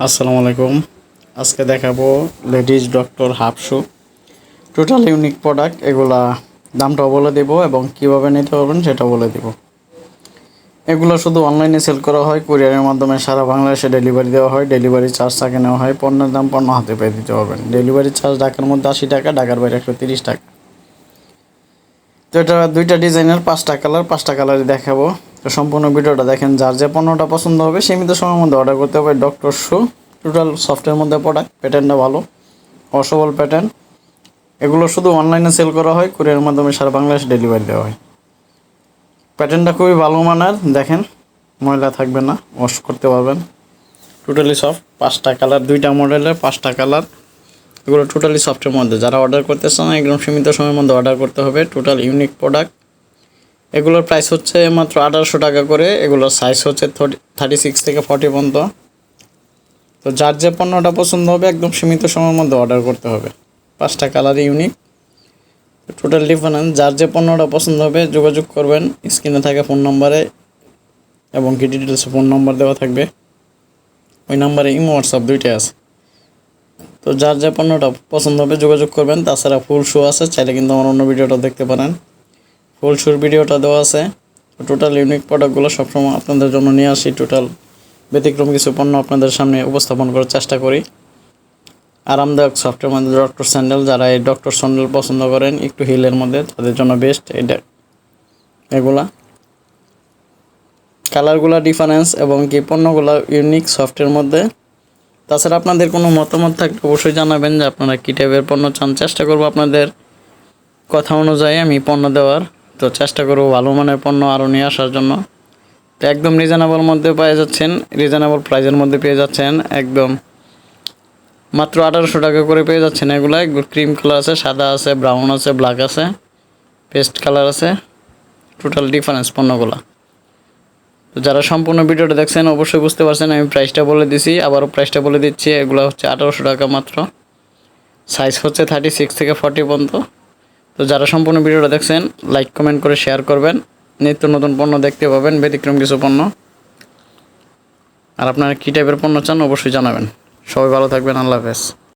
আসসালামু আলাইকুম। আজকে দেখাবো ladies doctor half shoe. Total unique product এগুলা দামটাও বলে দেব এবং কীভাবে নিতে পারবেন সেটা বলে দেব। এগুলো শুধু অনলাইনে সেল করা হয় কুরিয়ারের মাধ্যমে সারা বাংলাদেশে ডেলিভারি দেওয়া হয়। ডেলিভারি চার্জ তাকে নেওয়া হয়, পণ্যের দাম পণ্য হাতে পেয়ে দিতে পারবেন। ডেলিভারি চার্জ ঢাকার মধ্যে আশি টাকা, ঢাকার বাইরে একশো তিরিশ টাকা। তো এটা দুইটা ডিজাইনের পাঁচটা কালার পাঁচটা কালারই দেখাবো। তো সম্পূর্ণ ভিডিওটা দেখেন, যার যে পণ্যটা পছন্দ হবে সীমিত সময়ের মধ্যে অর্ডার করতে হবে ডক্টর শু টোটাল সফটের মধ্যে প্রোডাক্ট প্যাটার্নটা ভালো অসবল প্যাটার্ন এগুলো শুধু অনলাইনে সেল করা হয় কুরিয়ার মাধ্যমে সারা বাংলাদেশ ডেলিভারি দেওয়া হয়। প্যাটার্নটা খুবই ভালো মানের, দেখেন, ময়লা থাকবে না ওয়াশ করতে পারবেন। টোটালি সফট পাঁচটা কালার দুইটা মডেলের পাঁচটা কালার এগুলো টোটালি সফটের মধ্যে। যারা অর্ডার করতে চান, একদম সীমিত সময়ের মধ্যে অর্ডার করতে হবে। টোটাল ইউনিক প্রোডাক্ট এগুলোর প্রাইস হচ্ছে মাত্র আঠারোশো টাকা করে, এগুলোর সাইজ হচ্ছে থার্টি সিক্স থেকে ফর্টি পর্যন্ত। তো যার যে পণ্যটা পছন্দ হবে, একদম সীমিত সময়ের মধ্যে অর্ডার করতে হবে। পাঁচটা কালার ইউনিক টোটাল ডিফারেন্স যার যে পণ্যটা পছন্দ হবে, যোগাযোগ করবেন স্ক্রিনে থাকা ফোন নম্বরে এবং কি ডিটেলসে ফোন নম্বর দেওয়া থাকবে। ওই নাম্বারে ইমো হোয়াটসঅ্যাপ দুইটাই আছে। তো যার যে পণ্যটা পছন্দ হবে, যোগাযোগ করবেন। তাছাড়া ফুল শো আছে, চাইলে কিন্তু আমার অন্য ভিডিওটা দেখতে পারেন। ফুল শোর ভিডিওটা দেওয়া আছে। টোটাল ইউনিক প্রোডাক্টগুলো সবসময় আপনাদের জন্য নিয়ে আসি। টোটাল ব্যতিক্রম কিছু পণ্য আপনাদের সামনে উপস্থাপন করার চেষ্টা করি। আরামদায়ক সফটের মধ্যে ডক্টর স্যান্ডেল যারা এই ডক্টর স্যান্ডেল পছন্দ করেন, একটু হিলের মধ্যে, তাদের জন্য বেস্ট এটা। এগুলা। কালারগুলা ডিফারেন্স এবং কি পণ্যগুলো ইউনিক সফটের মধ্যে। তাছাড়া আপনাদের কোনো মতামত থাকলে অবশ্যই জানাবেন যে আপনারা কী টাইপের পণ্য চান। চেষ্টা করব আপনাদের কথা অনুযায়ী আমি পণ্য দেওয়ার। তো চেষ্টা করব ভালো মানের পণ্য আরও নিয়ে আসার জন্য। তো একদম রিজনেবল মধ্যে পেয়ে যাচ্ছেন রিজনেবল প্রাইজের মধ্যে পেয়ে যাচ্ছেন একদম। মাত্র আঠারোশো টাকা করে পেয়ে যাচ্ছেন এগুলো ক্রিম কালার আছে, সাদা আছে ব্রাউন আছে ব্ল্যাক আছে পেস্ট কালার আছে। টোটাল ডিফারেন্স পণ্যগুলো। তো যারা সম্পূর্ণ ভিডিওটা দেখছেন, অবশ্যই বুঝতে পারছেন আমি প্রাইসটা বলে দিছি। আবারও প্রাইসটা বলে দিচ্ছি, এগুলো হচ্ছে আঠারোশো টাকা মাত্র। সাইজ হচ্ছে থার্টি সিক্স থেকে ফর্টি পর্যন্ত। তো যারা সম্পূর্ণ ভিডিওটা দেখছেন লাইক কমেন্ট করে শেয়ার করবেন। নিত্য নতুন পণ্য দেখতে পাবেন, ব্যতিক্রম কিছু পণ্য। আর আপনারা কী টাইপের পণ্য চান, অবশ্যই জানাবেন। সবাই ভালো থাকবেন, আল্লাহ হাফেজ।